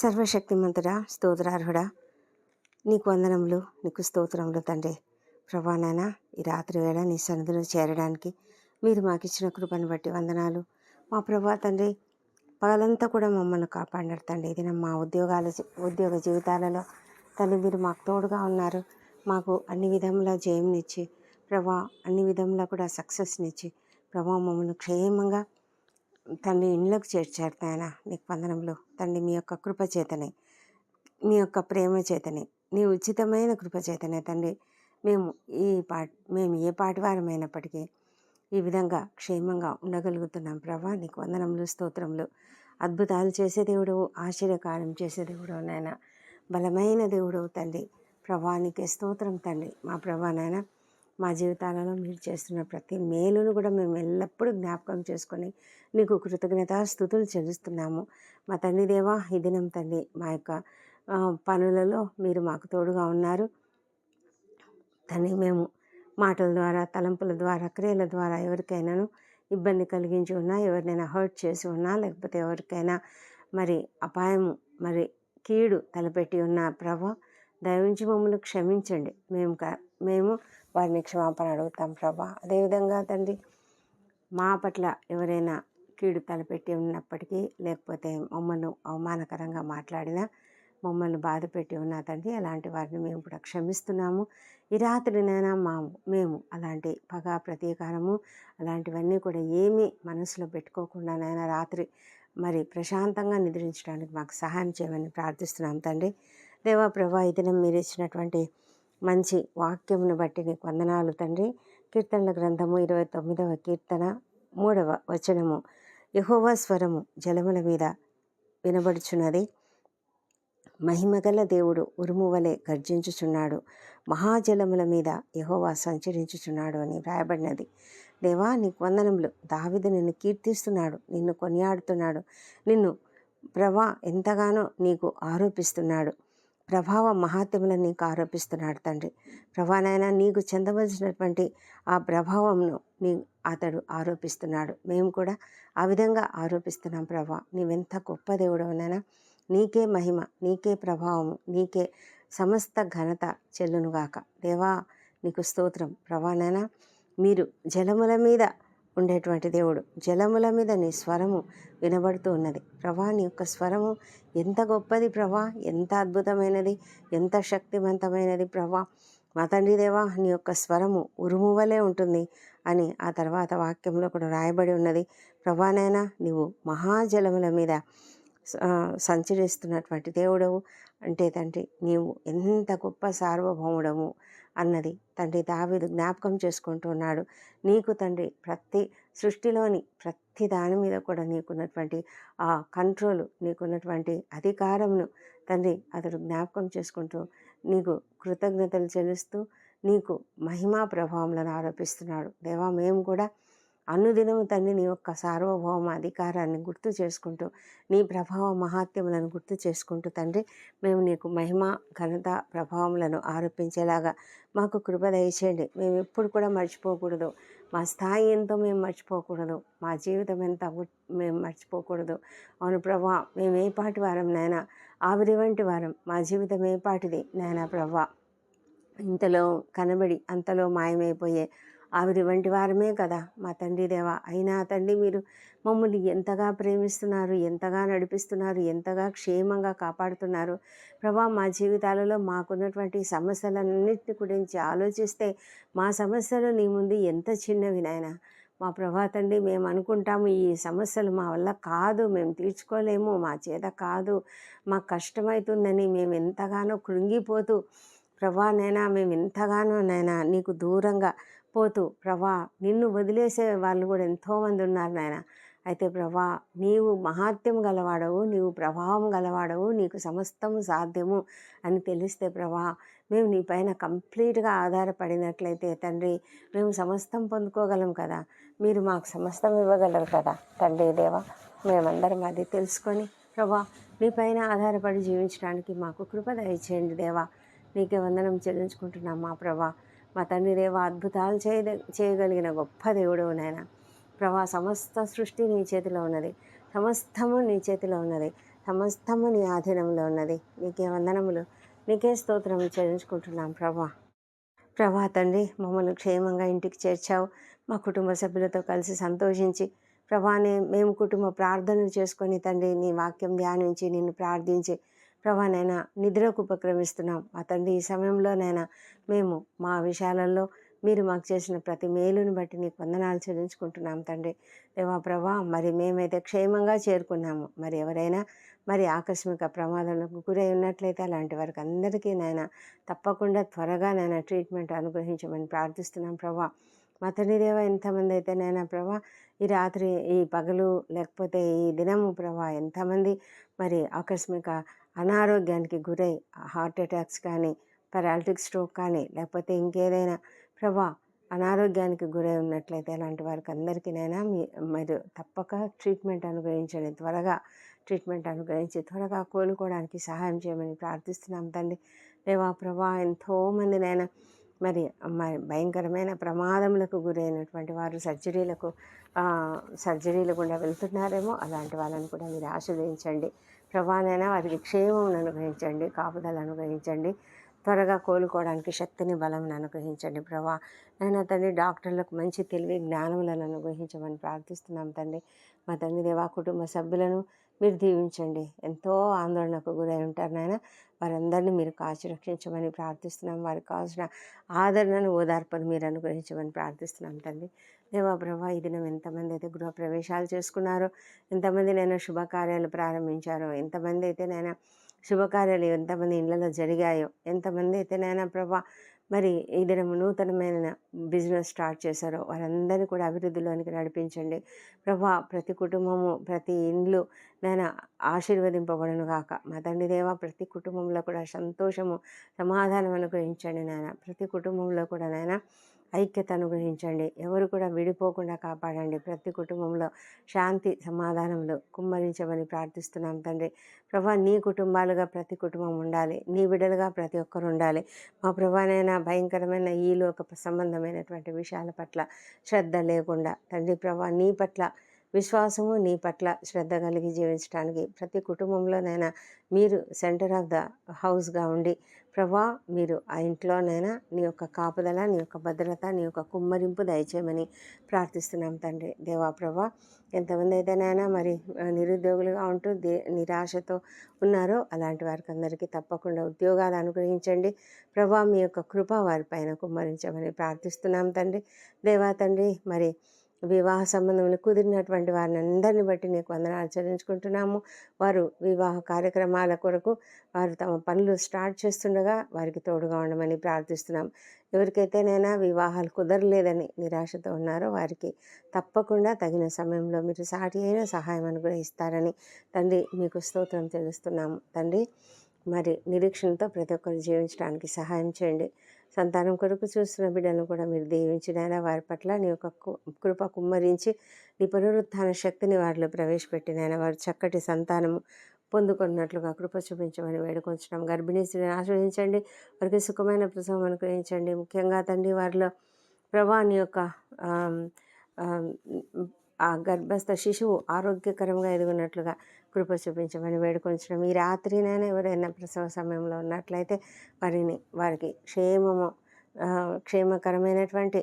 సర్వశక్తిమంతుడా స్తోత్రార్హుడా నీకు వందనములు నీకు స్తోత్రములు తండ్రి. ప్రభా నాయన ఈ రాత్రి వేళ నీ సన్నిధిలో చేరడానికి మీరు మాకు ఇచ్చిన కృపను బట్టి వందనాలు. మా ప్రభా తండ్రి పగలంతా కూడా మమ్మల్ని కాపాడినారు తండ్రి. ఇది మా ఉద్యోగాల ఉద్యోగ జీవితాలలో తండ్రి మీరు మాకు తోడుగా ఉన్నారు. మాకు అన్ని విధముల జయంనిచ్చి ప్రభా అన్ని విధములా కూడా సక్సెస్నిచ్చి ప్రభా మమ్మల్ని క్షేమంగా తండ్రి ఇండ్లకు చేర్చారు నాయన నీకు వందనములు తండ్రి మీ యొక్క కృప చేతనే మీ యొక్క ప్రేమ చేతనే నీ ఉచితమైన కృప చేతనే తండ్రి మేము ఈ పా మేము ఏ పాటివారమైనప్పటికీ ఈ విధంగా క్షేమంగా ఉండగలుగుతున్నాం ప్రభా. నీకు వందనములు స్తోత్రములు అద్భుతాలు చేసే దేవుడు ఆశ్చర్యకారం చేసే దేవుడు నాయన బలమైన దేవుడు తండ్రి. ప్రభా నీకే స్తోత్రం తండ్రి. మా ప్రభా నాయన మా జీవితాలలో మీరు చేస్తున్న ప్రతి మేలును కూడా మేము ఎల్లప్పుడూ జ్ఞాపకం చేసుకొని నీకు కృతజ్ఞత స్థుతులు చెల్లిస్తున్నాము. మా తండ్రి దేవా ఈ దినం తండ్రి మా యొక్క పనులలో మీరు మాకు తోడుగా ఉన్నారు. తండ్రి మేము మాటల ద్వారా తలంపుల ద్వారా క్రియల ద్వారా ఎవరికైనాను ఇబ్బంది కలిగించి ఉన్నా ఎవరినైనా హర్ట్ చేసి ఉన్నా లేకపోతే ఎవరికైనా మరి అపాయము మరి కీడు తలపెట్టి ఉన్న ప్రభ దయవించి మమ్మల్ని క్షమించండి. మేము క- మేము వారిని క్షమాపణ అడుగుతాం ప్రభా. అదేవిధంగా తండ్రి మా పట్ల ఎవరైనా కీడు తలపెట్టి ఉన్నప్పటికీ లేకపోతే మమ్మల్ని అవమానకరంగా మాట్లాడినా మమ్మల్ని బాధ పెట్టి ఉన్నా తండ్రి అలాంటి వారిని మేము కూడా క్షమిస్తున్నాము. ఈ రాత్రినైనా మా మేము అలాంటి పగ ప్రతీకారము అలాంటివన్నీ కూడా ఏమీ మనసులో పెట్టుకోకుండానైనా రాత్రి మరి ప్రశాంతంగా నిద్రించడానికి మాకు సహాయం చేయమని ప్రార్థిస్తున్నాం తండ్రి. దేవా ప్రభా ఈ దినం మీరు ఇచ్చినటువంటి మంచి వాక్యమును బట్టి నీకు వందనాలు తండ్రి. కీర్తనల గ్రంథము ఇరవై తొమ్మిదవ కీర్తన మూడవ వచనము. యహోవా స్వరము జలముల మీద వినబడుచున్నది. మహిమగల దేవుడు ఉరుము వలె గర్జించుచున్నాడు. మహాజలముల మీద యహోవా సంచరించుచున్నాడు అని వ్రాయబడినది. దేవా నీకు వందనములు. దావిద నిన్ను కీర్తిస్తున్నాడు నిన్ను కొనియాడుతున్నాడు. నిన్ను ప్రభా ఎంతగానో నీకు ఆరోపిస్తున్నాడు. ప్రభావ మహాత్ములను నీకు ఆరోపిస్తున్నాడు తండ్రి. ప్రభానైనా నీకు చెందవలసినటువంటి ఆ ప్రభావంను నీ అతడు ఆరోపిస్తున్నాడు. మేము కూడా ఆ విధంగా ఆరోపిస్తున్నాం ప్రభా. నీవెంత గొప్ప దేవుడవునైనా నీకే మహిమ నీకే ప్రభావము నీకే సమస్త ఘనత చెల్లునుగాక. దేవా నీకు స్తోత్రం. ప్రభానైనా మీరు జలముల మీద ఉండేటువంటి దేవుడు. జలముల మీద నీ స్వరము వినబడుతూ ఉన్నది. ప్రభా నీ యొక్క స్వరము ఎంత గొప్పది ప్రభా ఎంత అద్భుతమైనది ఎంత శక్తివంతమైనది ప్రభా. మా తండ్రి దేవా నీ యొక్క స్వరము ఉరుము వలె ఉంటుంది అని ఆ తర్వాత వాక్యంలో కూడా రాయబడి ఉన్నది. ప్రభానైనా నీవు మహాజలముల మీద సంచరిస్తున్నటువంటి దేవుడవు. అంటే తండ్రి నీవు ఎంత గొప్ప సార్వభౌముడము అన్నది. తండ్రి దావీదు జ్ఞాపకం చేసుకుంటున్నాడు నీకు తండ్రి ప్రతి సృష్టిలోని ప్రతి దాని మీద కూడా నీకున్నటువంటి ఆ కంట్రోల్ నీకున్నటువంటి అధికారమును తండ్రి అతడు జ్ఞాపకం చేసుకుంటూ నీకు కృతజ్ఞతలు చెల్లిస్తూ నీకు మహిమా ప్రభావములను ఆరోపిస్తున్నాడు. దేవా మేము కూడా అనుదినము తండ్రి నీ యొక్క సార్వభౌమ అధికారాన్ని గుర్తు చేసుకుంటూ నీ ప్రభావ మహాత్యములను గుర్తు చేసుకుంటూ తండ్రి మేము నీకు మహిమ ఘనత ప్రభావములను ఆరోపించేలాగా మాకు కృప దయచేయండి. మేము ఎప్పుడు కూడా మర్చిపోకూడదు. మా స్థాయి ఎంతో మేము మర్చిపోకూడదు. మా జీవితం ఎంత మేము మర్చిపోకూడదు. అవును ప్రభా మేము ఏ పాటి వారం నాయన ఆవిరి వంటి వారం మా జీవితం ఏ పాటిది నాయన ప్రభా? ఇంతలో కనబడి అంతలో మాయమైపోయే ఆవిరి వంటి వారమే కదా మా తండ్రి దేవ. అయినా తండ్రి మీరు మమ్మల్ని ఎంతగా ప్రేమిస్తున్నారు ఎంతగా నడిపిస్తున్నారు ఎంతగా క్షేమంగా కాపాడుతున్నారు. ప్రభా మా జీవితాలలో మాకున్నటువంటి సమస్యలన్నింటి గురించి ఆలోచిస్తే మా సమస్యలు నీ ముందు ఎంత చిన్నవి నాయన. మా ప్రభా తండ్రి మేము అనుకుంటాము ఈ సమస్యలు మా వల్ల కాదు మేము తీర్చుకోలేము మా చేత కాదు మాకు కష్టమవుతుందని మేము ఎంతగానో కృంగిపోతూ ప్రభా నైనా మేము ఎంతగానో నైనా నీకు దూరంగా పోతూ ప్రభా నిన్ను వదిలేసే వాళ్ళు కూడా ఎంతోమంది ఉన్నారు నాయన. అయితే ప్రభా నీవు మహాత్యం గలవాడవు నీవు ప్రభావం గలవాడవు నీకు సమస్తము సాధ్యము అని తెలిస్తే ప్రభా మేము నీ పైన కంప్లీట్గా ఆధారపడినట్లయితే తండ్రి మేము సమస్తం పొందుకోగలం కదా. మీరు మాకు సమస్తం ఇవ్వగలరు కదా తండ్రి దేవా. మేమందరం అది తెలుసుకొని ప్రభా నీ పైన ఆధారపడి జీవించడానికి మాకు కృప దయచేయండి దేవా. నీకే వందనం చెల్లించుకుంటున్నాం మా ప్రభా. మా తండ్రి దేవ అద్భుతాలు చేయ చేయగలిగిన గొప్ప దేవుడు నాయన. ప్రభా సమస్త సృష్టి నీ చేతిలో ఉన్నది. సమస్తము నీ చేతిలో ఉన్నది. సమస్తము నీ ఆధీనంలో ఉన్నది. నీకే వందనములు. నీకే స్తోత్రం చెల్లించుకుంటున్నాం ప్రభా. ప్రభా తండ్రి మమ్మల్ని క్షేమంగా ఇంటికి చేర్చావు. మా కుటుంబ సభ్యులతో కలిసి సంతోషించి ప్రభానే మేము కుటుంబ ప్రార్థనలు చేసుకొని తండ్రి నీ వాక్యం ధ్యానించి నిన్ను ప్రార్థించి ప్రభానైనా నిద్రకు ఉపక్రమిస్తున్నాం. మా తండ్రి ఈ సమయంలోనైనా మేము మా విషయాలలో మీరు మాకు చేసిన ప్రతి మేలుని బట్టి నీకు వందనాలు చెల్లించుకుంటున్నాం తండ్రి. దేవా ప్రభా మరి మేమైతే క్షేమంగా చేరుకున్నాము. మరి ఎవరైనా మరి ఆకస్మిక ప్రమాదాలకు గురై ఉన్నట్లయితే అలాంటి వారికి అందరికీ నాయన తప్పకుండా త్వరగా నాయన ట్రీట్మెంట్ అనుగ్రహించమని ప్రార్థిస్తున్నాం ప్రభా. మా తండ్రి దేవ ఎంతమంది అయితే నాయన ప్రభా ఈ రాత్రి ఈ పగలు లేకపోతే ఈ దినము ప్రభా ఎంతమంది మరి ఆకస్మిక అనారోగ్యానికి గురై హార్ట్ అటాక్స్ కానీ పెరాలిటిక్ స్ట్రోక్ కానీ లేకపోతే ఇంకేదైనా ప్రభా అనారోగ్యానికి గురై ఉన్నట్లయితే అలాంటి వారికి అందరికీనైనా మీ మీరు తప్పక ట్రీట్మెంట్ అనుగ్రహించండి. త్వరగా ట్రీట్మెంట్ అనుగ్రహించి త్వరగా కోలుకోవడానికి సహాయం చేయమని ప్రార్థిస్తున్నాం తండ్రి. లేవా ప్రభా ఎంతోమందినైనా మరి మరి భయంకరమైన ప్రమాదములకు గురైనటువంటి వారు సర్జరీలకు సర్జరీలు గుండా వెళ్తున్నారేమో అలాంటి వాళ్ళని కూడా మీరు ఆశ్రయించండి ప్రభానైనా వారికి క్షేమం అనుగ్రహించండి కాపుదలు అనుగ్రహించండి త్వరగా కోలుకోవడానికి శక్తిని బలం అనుగ్రహించండి ప్రభా. నేను తండ్రి డాక్టర్లకు మంచి తెలివి జ్ఞానములను అనుగ్రహించమని ప్రార్థిస్తున్నాం తండ్రి. మా తండ్రి దేవా కుటుంబ సభ్యులను మీరు దీవించండి. ఎంతో ఆందోళనకు గురై ఉంటారు నాయన. వారందరినీ మీరు కాచి రక్షించమని ప్రార్థిస్తున్నాం. వారికి కావాల్సిన ఆదరణను ఓదార్పను మీరు అనుగ్రహించమని ప్రార్థిస్తున్నాం తండ్రి. దేవా ప్రభా ఈ దినం ఎంతమంది అయితే గృహప్రవేశాలు చేసుకున్నారో ఎంతమంది నేను శుభకార్యాలు ప్రారంభించారో ఎంతమంది అయితే నేను శుభకార్యాలు ఎంతమంది ఇళ్ళలో జరిగాయో ఎంతమంది అయితే నాయన ప్రభా మరి ఏదైనా నూతనమైన బిజినెస్ స్టార్ట్ చేశారో వారందరినీ కూడా అభివృద్ధిలోనికి నడిపించండి. ప్రభా ప్రతి కుటుంబము ప్రతి ఇండ్లు నేను ఆశీర్వదింపబడను కాక మా తండ్రి దేవ ప్రతి కుటుంబంలో కూడా సంతోషము సమాధానం అనుగ్రహించండి నాయన ప్రతి కుటుంబంలో కూడా నాయన ఐక్యత అనుగ్రహించండి. ఎవరు కూడా విడిపోకుండా కాపాడండి. ప్రతి కుటుంబంలో శాంతి సమాధానంలో కుమ్మరించమని ప్రార్థిస్తున్నాం తండ్రి. ప్రభా నీ కుటుంబాలుగా ప్రతి కుటుంబం ఉండాలి. నీ బిడ్డలుగా ప్రతి ఒక్కరు ఉండాలి. మా ప్రభానైనా భయంకరమైన ఈ లోక సంబంధమైనటువంటి విషయాల పట్ల శ్రద్ధ లేకుండా తండ్రి ప్రభా నీ పట్ల విశ్వాసము నీ పట్ల శ్రద్ధ కలిగి జీవించడానికి ప్రతి కుటుంబంలోనైనా మీరు సెంటర్ ఆఫ్ ద హౌస్గా ఉండి ప్రభా మీరు ఆ ఇంట్లోనైనా నీ యొక్క కాపుదల నీ యొక్క భద్రత నీ యొక్క కుమ్మరింపు దయచేయమని ప్రార్థిస్తున్నాం తండ్రి. దేవా ప్రభా ఎంతమంది అయితేనైనా మరి నిరుద్యోగులుగా ఉంటూ దే నిరాశతో ఉన్నారో అలాంటి వారికి అందరికీ తప్పకుండా ఉద్యోగాలు అనుగ్రహించండి. ప్రభా మీ యొక్క కృప వారిపైన కుమ్మరించమని ప్రార్థిస్తున్నాం తండ్రి. దేవా తండ్రి మరి వివాహ సంబంధములు కుదిరినటువంటి వారిని అందరిని బట్టి నీకు వందనాలు ఆచరించుకుంటున్నాము. వారు వివాహ కార్యక్రమాల కొరకు వారు తమ పనులు స్టార్ట్ చేస్తుండగా వారికి తోడుగా ఉండమని ప్రార్థిస్తున్నాం ఎవరికైతేనైనా వివాహాలు కుదరలేదని నిరాశతో ఉన్నారో వారికి తప్పకుండా తగిన సమయంలో మీరు సాటి అయిన సహాయం అనుగ్రహిస్తారని తండ్రి మీకు స్తోత్రం తెలుస్తున్నాము. తండ్రి మరి నిరీక్షణతో ప్రతి ఒక్కరు జీవించడానికి సహాయం చేయండి. సంతానం కొరకు చూస్తున్న బిడ్డలను కూడా మీరు దీవించినైనా వారి పట్ల నీ యొక్క కృప కుమ్మరించి నీ పునరుత్థాన శక్తిని వారిలో ప్రవేశపెట్టినైనా వారు చక్కటి సంతానము పొందుకున్నట్లుగా కృప చూపించమని వేడుకొంచడం గర్భిణీ స్త్రీని ఆశ్రయించండి. వారికి సుఖమైన ప్రసవం అనుగ్రహించండి. ముఖ్యంగా తండ్రి వారిలో ప్రభాని యొక్క ఆ గర్భస్థ శిశువు ఆరోగ్యకరంగా ఎదుగున్నట్లుగా కృప చూపించమని వేడుకొంచడం ఈ రాత్రినైనా ఎవరైనా ప్రసవ సమయంలో ఉన్నట్లయితే వారిని వారికి క్షేమము క్షేమకరమైనటువంటి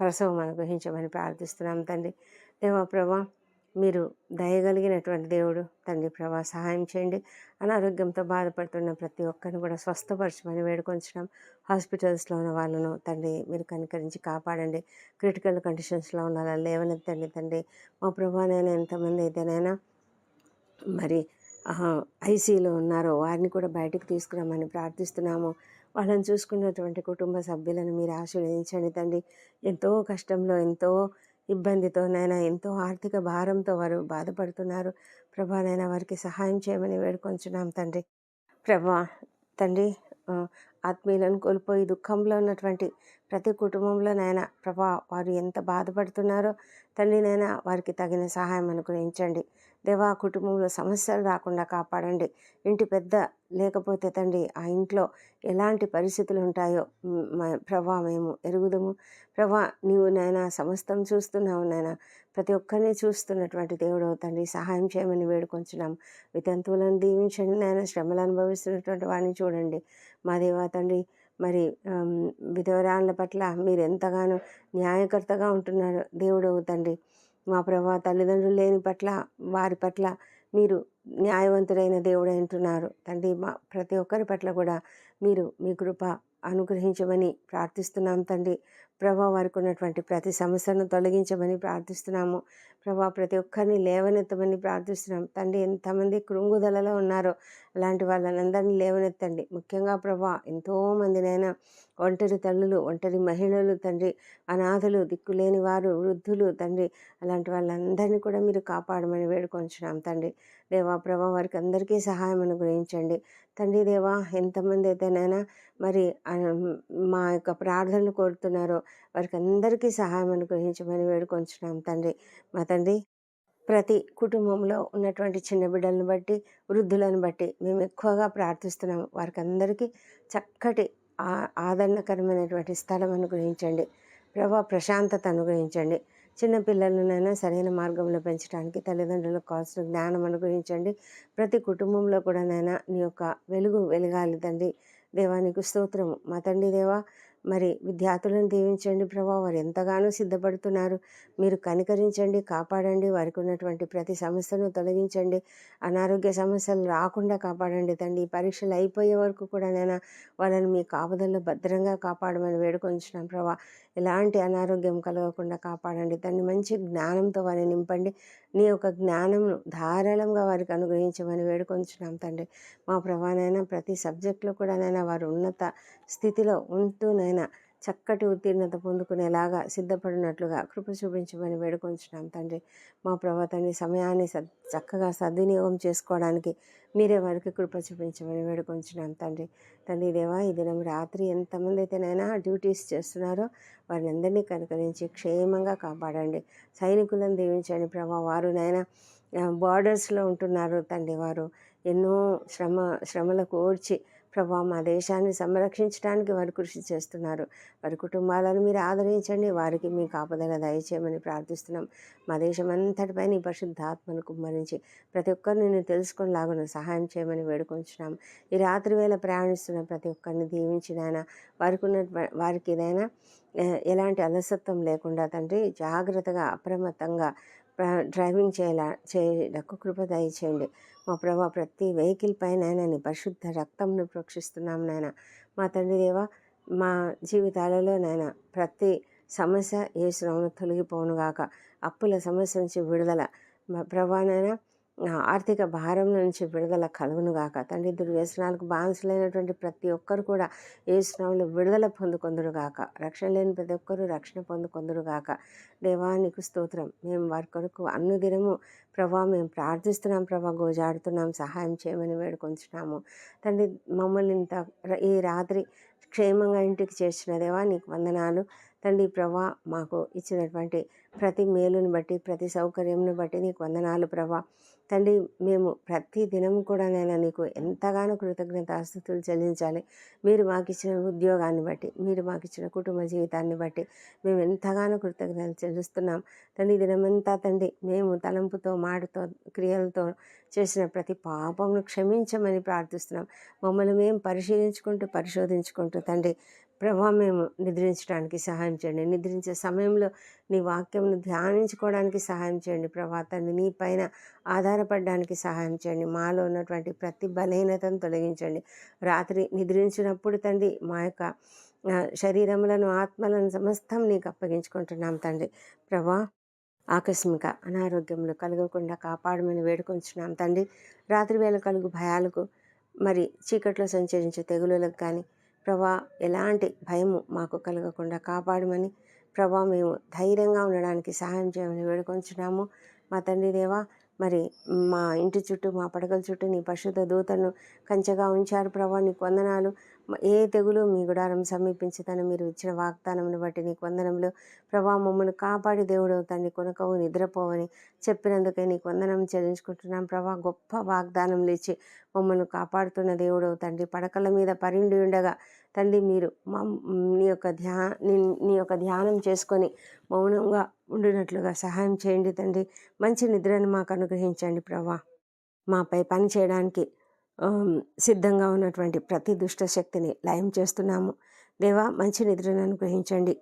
ప్రసవం అనుగ్రహించమని ప్రార్థిస్తున్నాం తండ్రి. దేవప్రభా మీరు దయగలిగినటువంటి దేవుడు. తండ్రి ప్రభా సహాయం చేయండి. అనారోగ్యంతో బాధపడుతున్న ప్రతి ఒక్కరిని కూడా స్వస్థపరచమని వేడుకొంచడం హాస్పిటల్స్లో ఉన్న వాళ్ళను తండ్రి మీరు కనికరించి కాపాడండి. క్రిటికల్ కండిషన్స్లో ఉన్న వాళ్ళని లేవనెత్తండి తండ్రి. మా ప్రభానైనా ఎంతమంది అయితేనైనా మరి ఐసీలో ఉన్నారో వారిని కూడా బయటకు తీసుకురామని ప్రార్థిస్తున్నాము. వాళ్ళని చూసుకున్నటువంటి కుటుంబ సభ్యులను మీరు ఆశీర్వదించండి తండ్రి. ఎంతో కష్టంలో ఎంతో ఇబ్బందితోనైనా ఎంతో ఆర్థిక భారంతో వారు బాధపడుతున్నారు. ప్రభానైనా వారికి సహాయం చేయమని వేడుకొంచున్నాం తండ్రి. ప్రభా తండ్రి ఆత్మీయులను కోల్పోయి దుఃఖంలో ఉన్నటువంటి ప్రతి కుటుంబంలో నాయన ప్రభా వారు ఎంత బాధపడుతున్నారో తండ్రి వారికి తగిన సహాయం అనుగ్రహించండి. దేవా కుటుంబంలో సమస్యలు రాకుండా కాపాడండి. ఇంటి పెద్ద లేకపోతే తండ్రి ఆ ఇంట్లో ఎలాంటి పరిస్థితులు ఉంటాయో ప్రభా మేము ఎరుగుదము. ప్రభా నీవు నాయన సమస్తం చూస్తున్నావు నాయన. ప్రతి ఒక్కరిని చూస్తున్నటువంటి దేవుడు తండ్రి సహాయం చేయమని వేడుకొంచున్నాం. వితంతువులను దీవించండి నాయన. శ్రమలు అనుభవిస్తున్నటువంటి వారిని చూడండి. మా దేవా తండ్రి మరి విధవరాళ్ళ పట్ల మీరు ఎంతగానో న్యాయకర్తగా ఉంటున్నారు దేవుడు తండ్రి. మా ప్రభా తల్లిదండ్రులు లేని పట్ల వారి పట్ల మీరు న్యాయవంతుడైన దేవుడు అంటున్నారు. తండ్రి మా ప్రతి ఒక్కరి పట్ల కూడా మీరు మీ కృప అనుగ్రహించమని ప్రార్థిస్తున్నాం తండ్రి. ప్రభా వారికి ఉన్నటువంటి ప్రతి సమస్యను తొలగించమని ప్రార్థిస్తున్నాము. ప్రభా ప్రతి ఒక్కరిని లేవనెత్తమని ప్రార్థిస్తున్నాం. తండ్రి ఎంతమంది కృంగుదలలో ఉన్నారో అలాంటి వాళ్ళనందరినీ లేవనెత్తండి. ముఖ్యంగా ప్రభా ఎంతోమందినైనా ఒంటరి తల్లులు ఒంటరి మహిళలు తండ్రి అనాథలు దిక్కులేని వారు వృద్ధులు తండ్రి అలాంటి వాళ్ళందరినీ కూడా మీరు కాపాడమని వేడుకొంచున్నాం తండ్రి. దేవా ప్రభా వారికి అందరికీ సహాయం అనుగ్రహించండి. తండ్రి దేవా ఎంతమంది అయితేనైనా మరి మా యొక్క ప్రార్థనలు కోరుతున్నారో వారికి అందరికీ సహాయం అనుగ్రహించమని వేడుకొంచున్నాం తండ్రి. మా తండ్రి ప్రతి కుటుంబంలో ఉన్నటువంటి చిన్న బిడ్డలను బట్టి వృద్ధులను బట్టి మేము ఎక్కువగా ప్రార్థిస్తున్నాము. వారికి అందరికీ చక్కటి ఆదరణకరమైనటువంటి స్థలం అనుగ్రహించండి. ప్రభా ప్రశాంతత అనుగ్రహించండి. చిన్నపిల్లలనైనా సరైన మార్గంలో పెంచడానికి తల్లిదండ్రులకు కావాల్సిన జ్ఞానం అనుగ్రహించండి. ప్రతి కుటుంబంలో కూడా నైనా నీ యొక్క వెలుగు వెలగాలి తండ్రి దేవానికి స్తోత్రము. మా తండ్రి దేవా మరి విద్యార్థులను దీవించండి ప్రభా. వారు ఎంతగానో సిద్ధపడుతున్నారు. మీరు కనికరించండి కాపాడండి. వారికి ఉన్నటువంటి ప్రతి సమస్యను తొలగించండి. అనారోగ్య సమస్యలు రాకుండా కాపాడండి తండ్రి. పరీక్షలు అయిపోయే వరకు కూడా నేను వాళ్ళని మీ కాపుదల్లో భద్రంగా కాపాడమని వేడుకొంచున్నాం ప్రభా. ఎలాంటి అనారోగ్యం కలగకుండా కాపాడండి దాన్ని మంచి జ్ఞానంతో వారిని నింపండి. నీ యొక్క జ్ఞానంను ధారాళంగా వారికి అనుగ్రహించమని వేడుకొంచున్నాం తండ్రి. మా ప్రభానైనా ప్రతి సబ్జెక్టులో కూడా నైనా వారు ఉన్నత స్థితిలో ఆయన చక్కటి ఉత్తీర్ణత పొందుకునేలాగా సిద్ధపడినట్లుగా కృప చూపించమని వేడుకొంచున్నాం తండ్రి. మా ప్రభా తండ్రి సమయాన్ని సద్ చక్కగా సద్వినియోగం చేసుకోవడానికి మీరే వారికి కృప చూపించమని వేడుకొంచున్నాం తండ్రి. తండ్రి దేవా ఈ దినం రాత్రి ఎంతమంది అయితేనైనా డ్యూటీస్ చేస్తున్నారో వారిని అందరినీ కనుకరించి క్షేమంగా కాపాడండి. సైనికులను దీవించండి ప్రభా. వారు నైనా బార్డర్స్లో ఉంటున్నారు తండ్రి వారు. ఎన్నో శ్రమ శ్రమలకు ఓర్చి ప్రభా మా దేశాన్ని సంరక్షించడానికి వారు కృషి చేస్తున్నారు. వారి కుటుంబాలను మీరు ఆదరించండి. వారికి మీ కాపుదల దయచేయమని ప్రార్థిస్తున్నాం. మా దేశం అంతటిపై నీ పరిశుద్ధాత్మను కుమ్మరించి ప్రతి ఒక్కరిని నేను తెలుసుకునేలాగా సహాయం చేయమని వేడుకొంచున్నాం. ఈ రాత్రి వేళ ప్రయాణిస్తున్న ప్రతి ఒక్కరిని దీవించిన వారికి ఉన్న వారికి ఏదైనా ఎలాంటి అలసత్వం లేకుండా తండ్రి జాగ్రత్తగా అప్రమత్తంగా డ్రైవింగ్ చేయాల చేయడానికి కృప దయచేయండి. మా ప్రభా ప్రతి వెహికల్ పైన నీ పరిశుద్ధ రక్తంను ప్రోక్షిస్తున్నాం నాయన. మా తండ్రి దేవ మా జీవితాలలో నాయన ప్రతి సమస్య ఏ శ్రమ తొలగిపోను గాక అప్పుల సమస్య నుంచి విడుదల. మా ప్రభానైనా ఆర్థిక భారం నుంచి విడుదల కలుగునుగాక తండ్రి దుర్వ్యసనాలకు బానిసలైనటువంటి ప్రతి ఒక్కరు కూడా ఏ స్నామంలో విడుదల పొందుకొందురుగాక రక్షణ లేని ప్రతి ఒక్కరు రక్షణ పొందుకొందురుగాక దేవానికి స్తోత్రం. మేము వారి కొరకు అన్నదినము ప్రభా మేము ప్రార్థిస్తున్నాం ప్రభా గోజాడుతున్నాం సహాయం చేయమని వేడుకొంచున్నాము. తండ్రి మమ్మల్ని ఇంత ఈ రాత్రి క్షేమంగా ఇంటికి చేర్చిన దేవా నీకు వందనాలు. తండ్రి ప్రభా మాకు ఇచ్చినటువంటి ప్రతి మేలుని బట్టి ప్రతి సౌకర్యంను బట్టి నీకు వందనాలు ప్రభా. తండ్రి మేము ప్రతి దినం కూడా నేను నీకు ఎంతగానో కృతజ్ఞతాస్థుతులు చెల్లించాలి. మీరు మాకు ఇచ్చిన ఉద్యోగాన్ని బట్టి మీరు మాకు ఇచ్చిన కుటుంబ జీవితాన్ని బట్టి మేము ఎంతగానో కృతజ్ఞతలు చెల్లిస్తున్నాం. తండ్రి దినమంతా తండ్రి మేము తలంపుతో మాటతో క్రియలతో చేసిన ప్రతి పాపమును క్షమించమని ప్రార్థిస్తున్నాం. మమ్మల్ని మేము పరిశీలించుకుంటూ పరిశోధించుకుంటూ తండ్రి ప్రభా మేము నిద్రించడానికి సహాయం చేయండి. నిద్రించే సమయంలో నీ వాక్యంను ధ్యానించుకోవడానికి సహాయం చేయండి ప్రభా. తండ్రి నీ పైన ఆధారపడడానికి సహాయం చేయండి. మాలో ఉన్నటువంటి ప్రతి బలహీనతను తొలగించండి. రాత్రి నిద్రించినప్పుడు తండ్రి మా యొక్క శరీరములను ఆత్మలను సమస్తం నీకు అప్పగించుకుంటున్నాం తండ్రి. ప్రభా ఆకస్మిక అనారోగ్యములు కలగకుండా కాపాడమని వేడుకొంచున్నాం తండ్రి. రాత్రి వేళ కలుగు భయాలకు మరి చీకట్లో సంచరించే తెగులులకు కానీ ప్రభా ఎలాంటి భయము మాకు కలగకుండా కాపాడమని ప్రభా మేము ధైర్యంగా ఉండడానికి సహాయం చేయమని వేడుకొంచున్నాము. మా తండ్రి దేవా మరి మా ఇంటి చుట్టూ మా పడకల చుట్టూ నీ పరిశుద్ధ దూతను కంచెగా ఉంచారు ప్రభా. నీకు వందనాలు. ఏ తెగులు మీ గుడారం సమీపించదని మీరు ఇచ్చిన వాగ్దానమును బట్టి నీకు వందనములు. ప్రభా మమ్మల్ని కాపాడి దేవుడు తండ్రి కొనకవు నిద్రపోవని చెప్పినందుకే నీకు వందనం చెల్లించుకుంటున్నాం. ప్రభా గొప్ప వాగ్దానములు ఇచ్చి మమ్మల్ని కాపాడుతున్న దేవుడు తండ్రి పడకల మీద పరిండి ఉండగా తండ్రి మీరు మా నీ యొక్క ధ్యా నీ యొక్క ధ్యానం చేసుకొని మౌనంగా ఉండినట్లుగా సహాయం చేయండి తండ్రి. మంచి నిద్రను మాకు అనుగ్రహించండి ప్రభా. మాపై పని చేయడానికి సిద్ధంగా ఉన్నటువంటి ప్రతి దుష్ట శక్తిని లయం చేస్తున్నాము. దేవా మంచి నిద్రను అనుగ్రహించండి.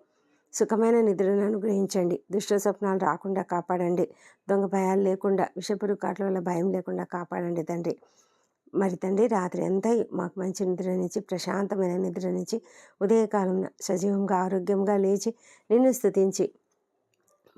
సుఖమైన నిద్రను అనుగ్రహించండి. దుష్ట స్వప్నాలు రాకుండా కాపాడండి. దొంగ భయాలు లేకుండా విషపురు కాట్ల వల్ల భయం లేకుండా కాపాడండి తండ్రి. మరి తండ్రి రాత్రి అంతా మాకు మంచి నిద్రనిచ్చి ప్రశాంతమైన నిద్రనిచ్చి ఉదయకాలంలో సజీవంగా ఆరోగ్యంగా లేచి నిన్ను స్థుతించి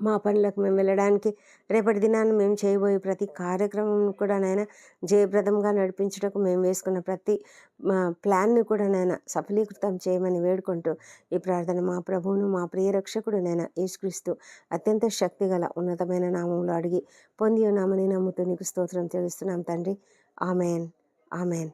మా పనులకు మేము వెళ్ళడానికి రేపటి దినాన్ని మేము చేయబోయే ప్రతి కార్యక్రమం కూడా నాయన జయప్రదంగా నడిపించుటకు మేము వేసుకున్న ప్రతి మా ప్లాన్ని కూడా నాయన సఫలీకృతం చేయమని వేడుకుంటూ ఈ ప్రార్థన మా ప్రభువును మా ప్రియరక్షకుడు నైనా నాయన యేసుక్రీస్తు అత్యంత శక్తిగల ఉన్నతమైన నామంలో అడిగి పొంది ఉన్నామని నమ్ముతూ నీకు స్తోత్రం తెలుస్తున్నాం తండ్రి. ఆమెన్. ఆమెన్.